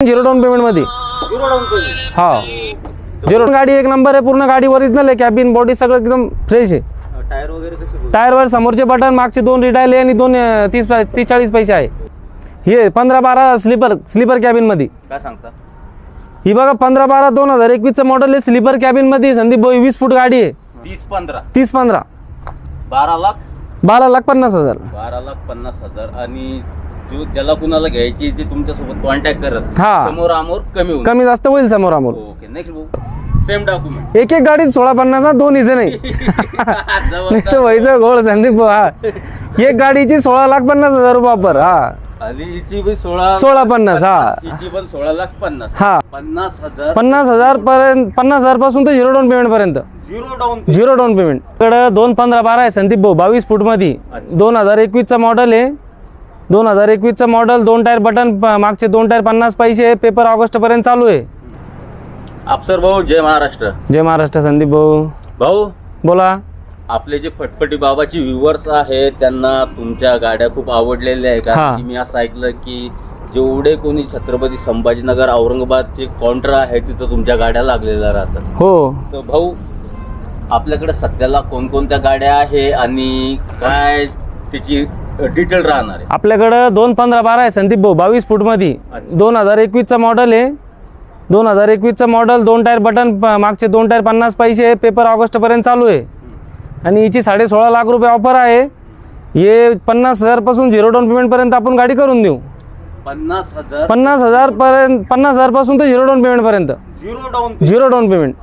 Zero down पेमेंटमध्ये हा. Zero गाडी एक नंबर आहे पूर्ण गाडी ओरिजिनल आहे कॅबिन बॉडी सगळं एकदम फ्रेश आहे. टायर वगैरे कसे बोल टायरवर समोरचे बटन मागचे दोन रिटायल आहे आणि दोन अं, तीस तीस चाळीस पैसे आहे. हे पंधरा बारा स्लीपर स्लीपर कॅबिनमध्ये काय सांगता? ही बघा पंधरा बारा दोन हजार एकवीसचं मॉडेल आहे स्लीपर कॅबिनमध्ये संदीप भाई वीस फूट गाडी आहे. तीस पंधरा. तीस पंधरा. बारा लाख? बारा लाख पन्नास हजार. बारा लाख पन्नास हजार. आणि जो ज्याला कुणाला घ्यायची ते तुमच्यासोबत कॉन्टॅक्ट करत. हा. समोर आमोर कमी होईल कमी जास्त होईल समोर Amol okay next book same document एक एक गाडीत सोळा पन्नास हा, दोन इथे नाही. नाही तर व्हायचं गोळ संदीप भाऊ, हा. एक गाडीची सोळा लाख पन्नास हजार रुपये वापर हा. आणि हिची पण सोळा सोळा पन्नास हा. हिची पण सोळा लाख पन्नास. हा. पन्नास हजार. पन्नास हजार पर्यंत पन्नास हजारपासून तर झिरो डाऊन पेमेंट पर्यंत. Zero down zero down payment कडं दोन पंधरा बारा आहे संदीप भाऊ बावीस फूटमध्ये. दोन हजार एकवीसचा मॉडेल आहे. दोन हजार एकवीसचा मॉडेल दोन टायर बटन मागचे दोन टायर पन्नास पैसे पेपर ऑगस्टपर्यंत चालू आहे. अफसर भाऊ जय महाराष्ट्र. जय महाराष्ट्र संदीप भाऊ. भाऊ बोला. आपले जे फटफटी बाबाची व्ह्युअर्स आहेत त्यांना तुमच्या गाड्या खूप आवडलेल्या आहे की मी असं ऐकलं की जेवढे कोणी छत्रपती संभाजीनगर औरंगाबादचे काउंटर आहे तिथं तुमच्या गाड्या लागलेल्या राहतात. हो. तर भाऊ आपल्याकडे सध्याला कोणकोणत्या गाड्या आहे आणि काय त्याची डिटेल राहणार आहे. आपल्याकडं दोन पंधरा बारा आहे संदीप भाऊ. बावीस फूटमध्ये. दोन हजार एकवीसचा मॉडेल आहे. दोन हजार एकवीसचा मॉडेल दोन टायर बटन मागचे दोन टायर पन्नास पैसे पेपर ऑगस्टपर्यंत चालू आहे. आणि हिची साडे सोळा लाख रुपये ऑफर आहे. हे पन्नास हजारपासून झिरो डाऊन पेमेंटपर्यंत आपण गाडी करून देऊ. पन्नास हजार. पन्नास हजारपर्यंत पन्नास हजारपासून तर zero down पेमेंटपर्यंत zero down zero down payment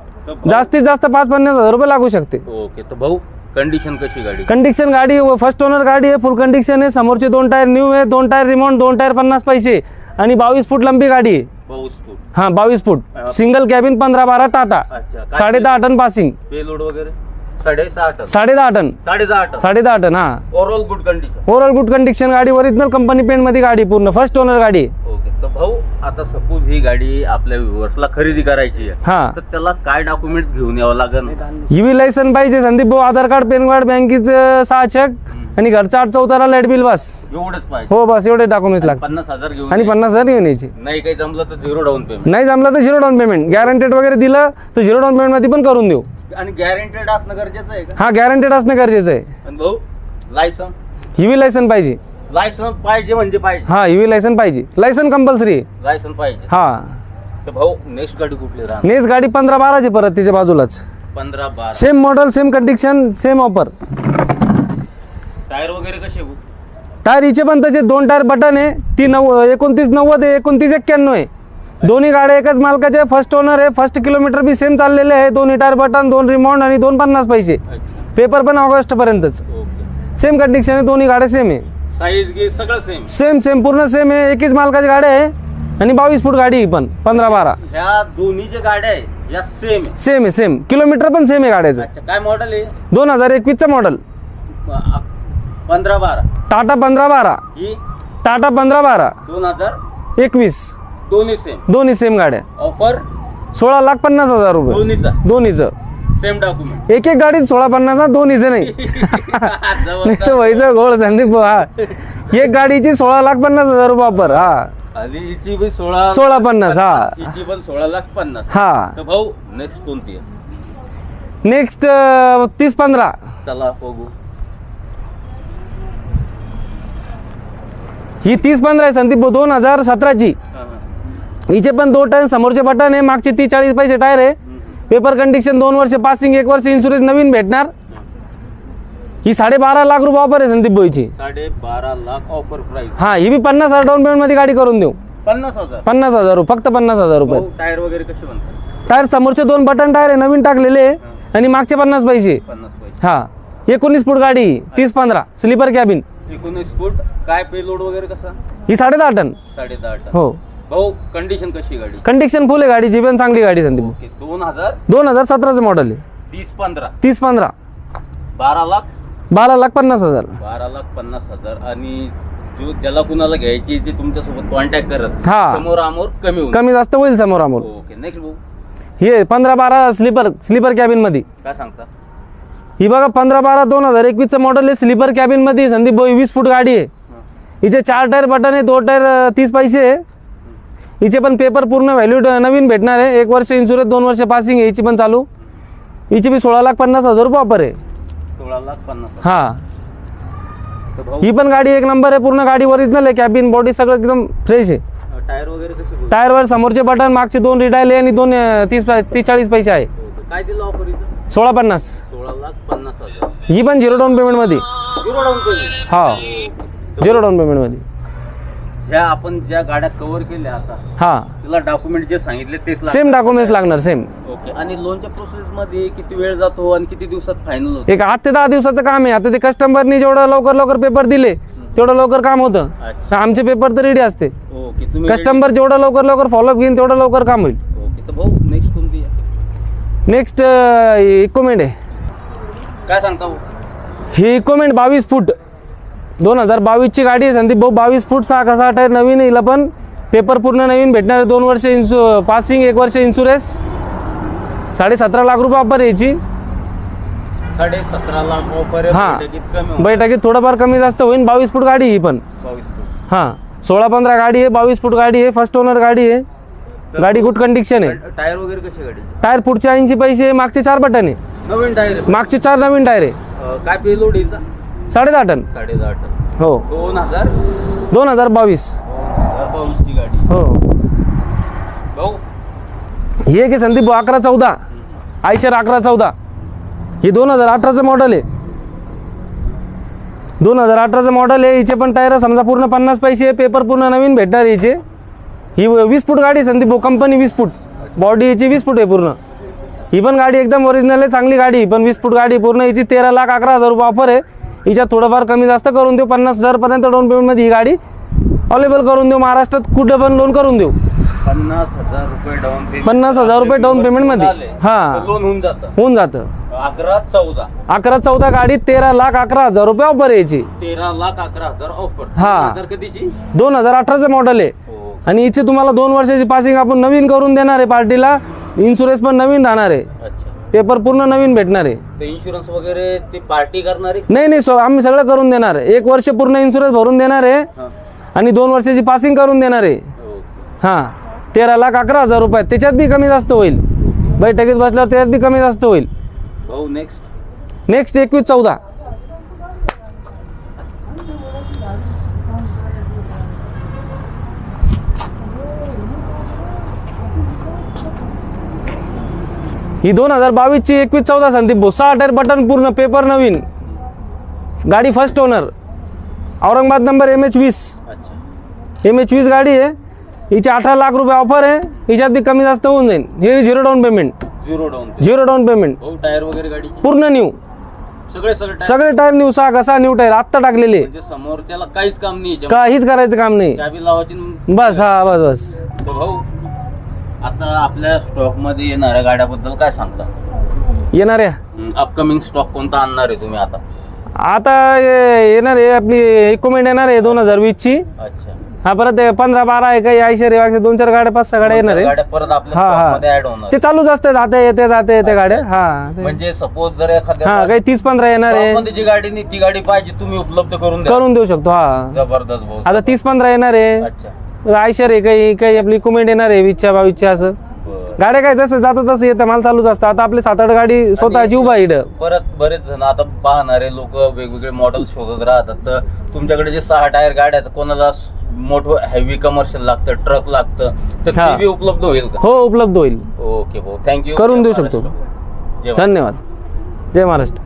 जास्तीत जास्त पाच पन्नास हजार रुपये लागू शकते. ओके तर भाऊ कंडिशन कशी गाडी? कंडिक्शन गाडी फर्स्ट ओनर गाडी आहे फुल कंडिक्शन आहे. समोरचे दोन टायर न्यू आहे दोन टायर रिमोट दोन टायर पन्नास पैसे. आणि बावीस फूट लंबी गाडी आहे. भाऊ तू हां बावीस फूट. सिंगल कॅबिन पंधरा बारा टाटा अच्छा काय साडे दहा टन पासिंग पेलोड वगैरे? साडेसहा टन. साडे दहा टन? साडे दहा टन. साडे दहा टन हां? Overall good condition overall good condition गाडी ओरिजिनल कंपनी पेंटमध्ये गाडी पूर्ण फर्स्ट ओनर गाडी. आहे. ओके तर भाऊ आता सपोज ही गाडी आपल्या व्ह्युअर्सला खरेदी करायची आहे हां. तर त्याला काय डॉक्युमेंट घेऊन यावं लागेल? ईव्ही लायसन पाहिजे संदीप भाऊ आधार कार्ड पॅन कार्ड बँकेचं सहा चेक आणि घरचा आठ चौतारा लाइट बिल बस. एवढंच पाहिजे. हो बस एवढे डॉक्युमेंट्स लागतात पन्नास हजार घेऊन आणि. पन्नास हजार घेऊन यायची. नाही काही जमलं तर झिरो डाऊन पेमेंट नाही जमलं तर झिरो डाऊन पेमेंट गॅरंटेड वगैरे दिलं तर झिरो डाऊन पेमेंटमध्ये पण करून देऊ. आणि गॅरंटेड असणं गरजेचं आहे का? हा गॅरंटेड असणं गरजेचं आहे. आणि भाऊ लायसन ईव्ही लायसन पाहिजे. लायसन पाहिजे म्हणजे पाहिजे. हा ईव्ही लायसन पाहिजे. लायसन कंपल्सरी आहे. लायसन पाहिजे. हा. तर भाऊ नेक्स्ट गाडी कुठली राहणार? नेक्स्ट गाडी पंधरा बाराची परत तिच्या बाजूलाच. पंधरा बारा. Same model same condition same offer tyre वगैरे कसे भाऊ? टायर हिचे पण तसे दोन टायर बटन आहे. ती नव एकोणतीस नव्वद आहे एकोणतीस एक्क्याण्णव आहे. दोन्ही गाड्या एकच मालकाचे. फर्स्ट ओनर आहे. फर्स्ट किलोमीटर बी सेम चाललेले आहे. दोन्ही टायर बटन दोन रिमोट आणि दोन पन्नास पैसे. पेपर पण ऑगस्टपर्यंतच ओके. सेम कंडिक्शन आहे. दोन्ही गाड्या सेम आहे. साईज सगळं सेम सेम सेम पूर्ण सेम आहे. एकच मालकाची गाडी आहे. आणि बावीस फूट गाडी ही पण. पंधरा बारा. ह्या दोन्ही गाड्या आहे या सेम आहे. सेम आहे सेम किलोमीटर पण सेम आहे गाड्याचं. काय मॉडेल आहे? दोन हजार एकवीसचं मॉडेल अ- पंधरा बारा. टाटा पंधरा बारा. टाटा पंधरा बारा. दोन हजार एकवीस. दोन्ही सेम दोन्ही सेम गाड्या. ऑफर सोळा लाख पन्नास हजार रुपये. दोन्हीचा. दोन्हीचं. सेम डॉक्युमेंट एक एक गाडीत सोळा पन्नास हा दोन्हीचं नाही. नाही तर व्हायचं गोळ संदीप हा एक गाडीची सोळा लाख पन्नास हजार रुपये वापर हा. आणि हिची पण सोळा सोळा पन्नास हा. हिची पण सोळा लाख पन्नास. हा. तर भाऊ नेक्स्ट कोणती आहे? नेक्स्ट तीस पंधरा. चला बघू. ही तीस पंधरा आहे संदीप भाऊ दोन हजार सतराची. हा, हा. हिचे पण दोन टायर समोरचे बटन आहे मागचे तीस चाळीस पैसे टायर आहे. पेपर कंडिक्शन दोन वर्ष पासिंग एक वर्ष इन्शुरन्स नवीन भेटणार. ही साडेबारा लाख रुपये ऑफर आहे संदीप भाईची. साडे बारा लाख ऑफर प्राइस हा ही बी पन्नास हजार डाऊन पेमेंटमध्ये गाडी करून देऊ. पन्नास हजार? पन्नास हजार रुपये फक्त पन्नास हजार रुपये. टायर वगैरे कसे म्हणतात टायर समोरचे दोन बटन टायर आहे नवीन टाकलेले आणि मागचे पन्नास पैसे. पन्नास पैसे. हा एकोणीस फूट गाडी तीस पंधरा स्लीपर कॅबिन एकोणीस फूट काय पेलोड वगैरे कसा? ही साडे दहा टन. साडे दहा टन. हो. भाऊ कंडिशन कशी गाडी कंडिक्शन फुल आहे गाडीची पण चांगली गाडी संदीप. ओके दोन हजार? दोन हजार सतराचं मॉडेल आहे. तीस पंधरा. तीस पंधरा. बारा लाख? बारा लाख पन्नास हजार. बारा लाख पन्नास हजार. आणि जो ज्याला कुणाला घ्यायची ते तुमच्यासोबत कॉन्टॅक्ट करत हा. समोर आमोर कमी होईल कमी जास्त होईल समोर अमोल ओके नेक्स्ट भाऊ. हे पंधरा बारा स्लीपर स्लीपर कॅबिनमध्ये काय सांगता? ही बघा पंधरा बारा दोन हजार एकवीसचं मॉडेल आहे स्लीपर कॅबिनमध्ये संदीप भाई वीस फूट गाडी आहे. हिचे चार टायर बटन आहे दोन टायर तीस पैसे आहे. हिचे पण पेपर पूर्ण व्हॅल्यूड नवीन भेटणार आहे. एक वर्ष इन्शुरन्स दोन वर्ष पासिंग आहे. हिची पण चालू. हिची बी सोळा लाख पन्नास हजार रुपये ऑफर आहे. सोळा लाख पन्नास. हां. ही पण गाडी एक नंबर आहे. पूर्ण गाडी ओरिजिनल आहे. कॅबिन बॉडी सगळं एकदम फ्रेश आहे. टायर वगैरे कसे बोलतो? टायरवर समोरचे बटन मागचे दोन रिटायल आहे आणि दोन अं, तीस तीस चाळीस पैसे आहे. काय दिलं ऑफर इथं? सोळा पन्नास. सोळा लाख पन्नास हजार. ही पण झिरो डाऊन पेमेंटमध्ये झिरो डाऊन पेमेंट हा. झिरो डाऊन पेमेंटमध्ये ह्या आपण ज्या गाड्या कव्हर केल्या आता हां. तिला डॉक्युमेंट जे सांगितले तेच. सेम डॉक्युमेंट्स लागणार सेम ओके आणि लोनच्या प्रोसेस मध्ये किती वेळ जातो आणि किती दिवसात फायनल होतो? एक आठ ते दहा दिवसाचं काम आहे. आता ते कस्टमरनी जेवढं लवकर लवकर पेपर दिले तेवढं लवकर काम होतं. अच्छा. आमचे पेपर तर रेडी असते. ओके तुम्ही कस्टमर जेवढं लवकर लवकर फॉलोअप घेईन तेवढं लवकर काम होईल. ओके तर भाऊ नेक्स्ट कोणती आहे? नेक्स्ट इकोमेंट आहे. काय सांगता भाऊ? ही इकोमेंट बावीस फूट. दोन हजार बावीसची गाडी आहे संदीप भाऊ बावीस फूट सहा कसा टायर नवीन हिला पण पेपर पूर्ण नवीन भेटणार आहे. दोन वर्ष इन्शु पासिंग एक वर्ष इन्शुरन्स साडे सतरा लाख रुपये ऑफर आहे याची. साडे सतरा लाख ऑफर हा. बैठकीत थोडंफार कमी जास्त होईल. बावीस फूट गाडी ही पण. हां. सोळा पंधरा गाडी आहे बावीस फूट गाडी आहे फर्स्ट ओनर गाडी आहे. गाडी गुड कंडिशन आहे. टायर वगैरे कशी गाडी? टायर पुढचे ऐंशी पैसे मागचे चार बटन आहे. नवीन टायर. मागचे चार नवीन टायर आहे. काय पेलोड येईल? साडे दहा टन. साडे दहा टन. हो. दोन हजार? दोन हजार बावीस. बावीसची गाडी. हो. भाऊ? ही आहे संदीप भाऊ अकरा चौदा. आयशर अकरा चौदा. ही दोन हजार अठराचं मॉडेल आहे. दोन हजार अठराचं मॉडेल आहे. हिचे पण टायर समजा पूर्ण पन्नास पैसे पेपर पूर्ण नवीन भेटणार आहे हिचे. ही वीस फूट गाडी आहे संदीप भाऊ. कंपनी वीस फूट. बॉडी हिची वीस फूट आहे पूर्ण. ही पण गाडी एकदम ओरिजिनल आहे. चांगली गाडी आहे, पण वीस फूट गाडी आहे. पूर्ण हिची तेरा लाख अकरा हजार रुपये ऑफर आहे. हिच्यात थोडंफार कमी जास्त करून देऊ पन्नास हजारपर्यंत डाऊन पेमेंटमध्ये ही गाडी अवेलेबल करून देऊ महाराष्ट्रात कुठं पण लोन करून देऊ. पन्नास हजार रुपये डाऊन पेमेंट पन्नास हजार रुपये डाऊन पेमेंटमध्ये हां. लोन होऊन जातं. होऊन जातं. अकरा चौदा. अकरा चौदा गाडी तेरा लाख अकरा हजार रुपये ऑफर आहे याची. तेरा लाख अकरा हजार ऑफर हा. हजार कधीची? दोन हजार अठराचं मॉडेल आहे. हो. आणि हिची तुम्हाला दोन वर्षाची पासिंग आपण नवीन करून देणार आहे पार्टीला. इन्शुरन्स पण नवीन राहणार आहे. अच्छा. पेपर पूर्ण नवीन भेटणार आहे. ते इन्शुरन्स वगैरे ते पार्टी करणारे? नाही नाही सो आम्ही सगळं करून देणार आहे. एक वर्ष पूर्ण इन्शुरन्स भरून देणार आहे. आणि दोन वर्षाची पासिंग करून देणार आहे. हां. तेरा लाख अकरा हजार रुपये त्याच्यात बी कमी जास्त होईल. बैठकीत बसल्यावर त्याच्यात बी कमी जास्त होईल. भाऊ नेक्स्ट नेक्स्ट एकवीस चौदा. ही दोन हजार बावीसची एकवीस चौदा संदीप भाऊ सहा टायर बटन पूर्ण पेपर नवीन. गाडी first owner Aurangabad number M H वीस. एम एच वीस गाडी आहे. हिची अठरा लाख रुपये ऑफर आहे. हिच्यात बी कमी जास्त होऊन जाईल हे zero down payment zero down zero down payment tyre वगैरे गाडीचे? पूर्ण न्यू सगळे सगळे टायर न्यू सहा कसा न्यू टायर आत्ता टाकलेले. म्हणजे समोरच्याला काहीच काम नाही. काहीच करायचं काम नाही. बस हा बस बस. भाऊ आता आपल्या स्टॉकमध्ये येणाऱ्या गाड्याबद्दल काय सांगता? येणाऱ्या? अपकमिंग स्टॉक कोणता आणणार आहे तुम्ही आता? आता ये- येणार आहे आपली इक्विपमेंट येणार आहे दोन हजार वीसची. अच्छा. हा परत ते पंधरा बारा आहे काही ऐंशी आहे दोन चार गाड्या पाच सहा गाड्या येणार आहे. गाड्या परत आपल्या हा, स्टॉक हा. मध्ये ऍड होणार. ते चालूच असते जाते येते जाते येते गाड्या. हा ते- म्हणजे सपोज जर हा एखाद्या काही तीस पंधरा येणार आहे. मध्ये जी गाडी नाही ती गाडी पाहिजे तुम्ही उपलब्ध करून द्या. करून देऊ शकतो हा. जबरदस्त भाऊ आता तीस पंधरा येणार आहे. अच्छा. आयशर आहे काही काही आपली कुमेंट येणार आहे वीसच्या बावीसच्या असं. गाड्या काय जसं जातं तसं येतं माल चालूच असतं. आता आपले सात आठ गाडी स्वतःची उभा इथं. परत बरेच जण आता पाहणारे लोक वेगवेगळे मॉडेल शोधत राहतात. तर तुमच्याकडे जे सहा टायर गाड्या आहेत कोणाला मोठं हेवी कमर्शियल लागतं ट्रक लागतं तर हा. ते बी उपलब्ध होईल का? हो उपलब्ध होईल. ओके भाऊ. थँक्यू करून देऊ शकतो. धन्यवाद. जय महाराष्ट्र.